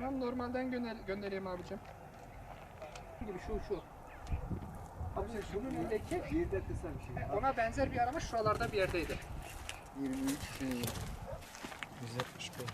Tamam normalden gönder göndereyim abicim. Gibi şu şey, şu. Abi sen şunu bir leke yerde kısa bir şey. E, ona benzer bir arama şuralarda bir yerdeydi. 23 175.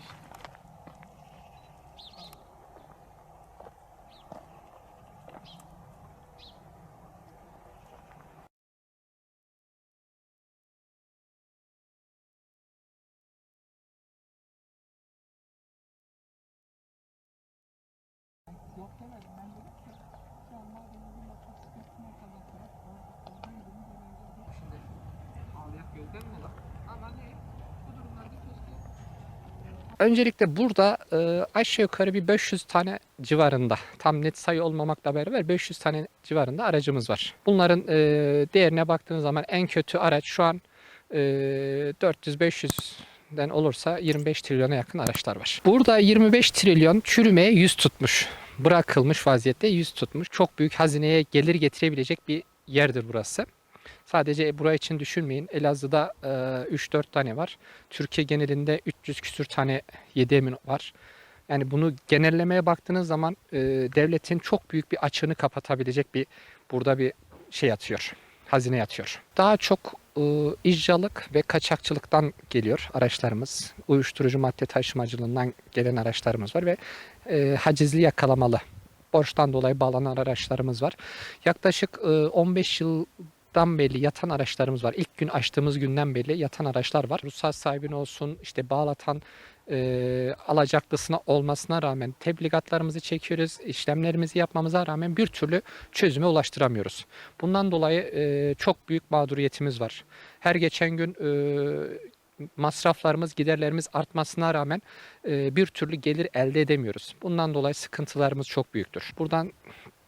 Öncelikle burada e, aşağı yukarı bir 500 tane civarında tam net sayı olmamakla beraber 500 tane civarında aracımız var. Bunların e, değerine baktığınız zaman en kötü araç şu an e, 400-500'den olursa 25 trilyona yakın araçlar var. Burada 25 trilyon çürümeye yüz tutmuş. Bırakılmış vaziyette yüz tutmuş. Çok büyük hazineye gelir getirebilecek bir yerdir burası. Sadece bura için düşünmeyin. Elazığ'da e, 3-4 tane var. Türkiye genelinde 300 küsür tane yedemin var. Yani bunu genellemeye baktığınız zaman e, devletin çok büyük bir açığını kapatabilecek bir burada bir şey yatıyor. Hazine yatıyor. Daha çok e, ve kaçakçılıktan geliyor araçlarımız. Uyuşturucu madde taşımacılığından gelen araçlarımız var ve e, hacizli yakalamalı borçtan dolayı bağlanan araçlarımız var. Yaklaşık e, 15 yıl dan belli yatan araçlarımız var. İlk gün açtığımız günden belli yatan araçlar var. Ruhsat sahibine olsun işte bağlatan e, alacaklısına olmasına rağmen tebligatlarımızı çekiyoruz. işlemlerimizi yapmamıza rağmen bir türlü çözüme ulaştıramıyoruz. Bundan dolayı e, çok büyük mağduriyetimiz var. Her geçen gün e, masraflarımız, giderlerimiz artmasına rağmen e, bir türlü gelir elde edemiyoruz. Bundan dolayı sıkıntılarımız çok büyüktür. Buradan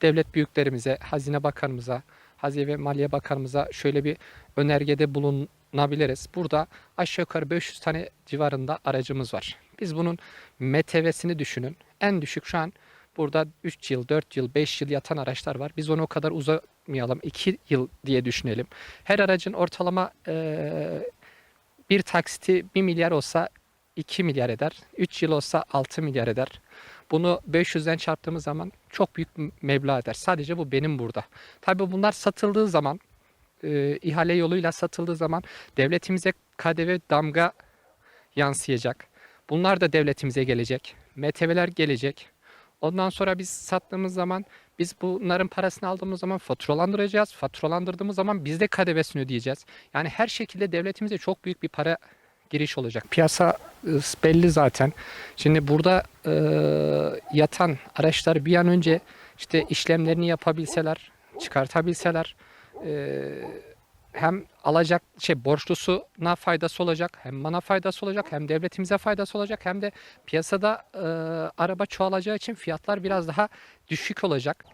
devlet büyüklerimize, Hazine Bakanımıza, Hazine ve Maliye Bakanımıza şöyle bir önergede bulunabiliriz. Burada aşağı yukarı 500 tane civarında aracımız var. Biz bunun MTV'sini düşünün. En düşük şu an burada 3 yıl, 4 yıl, 5 yıl yatan araçlar var. Biz onu o kadar uzamayalım. 2 yıl diye düşünelim. Her aracın ortalama eee, bir taksiti 1 milyar olsa 2 milyar eder. 3 yıl olsa 6 milyar eder. Bunu 500'den çarptığımız zaman çok büyük meblağ eder. Sadece bu benim burada. Tabii bunlar satıldığı zaman e, ihale yoluyla satıldığı zaman devletimize KDV damga yansıyacak. Bunlar da devletimize gelecek. MTV'ler gelecek. Ondan sonra biz sattığımız zaman biz bunların parasını aldığımız zaman faturalandıracağız. Faturalandırdığımız zaman biz de KDV'sini ödeyeceğiz. Yani her şekilde devletimize çok büyük bir para giriş olacak. Piyasa e, belli zaten. Şimdi burada e, yatan araçlar bir an önce işte işlemlerini yapabilseler, çıkartabilseler e, hem alacak şey borçlusuna faydası olacak, hem bana faydası olacak, hem devletimize faydası olacak, hem de piyasada e, araba çoğalacağı için fiyatlar biraz daha düşük olacak.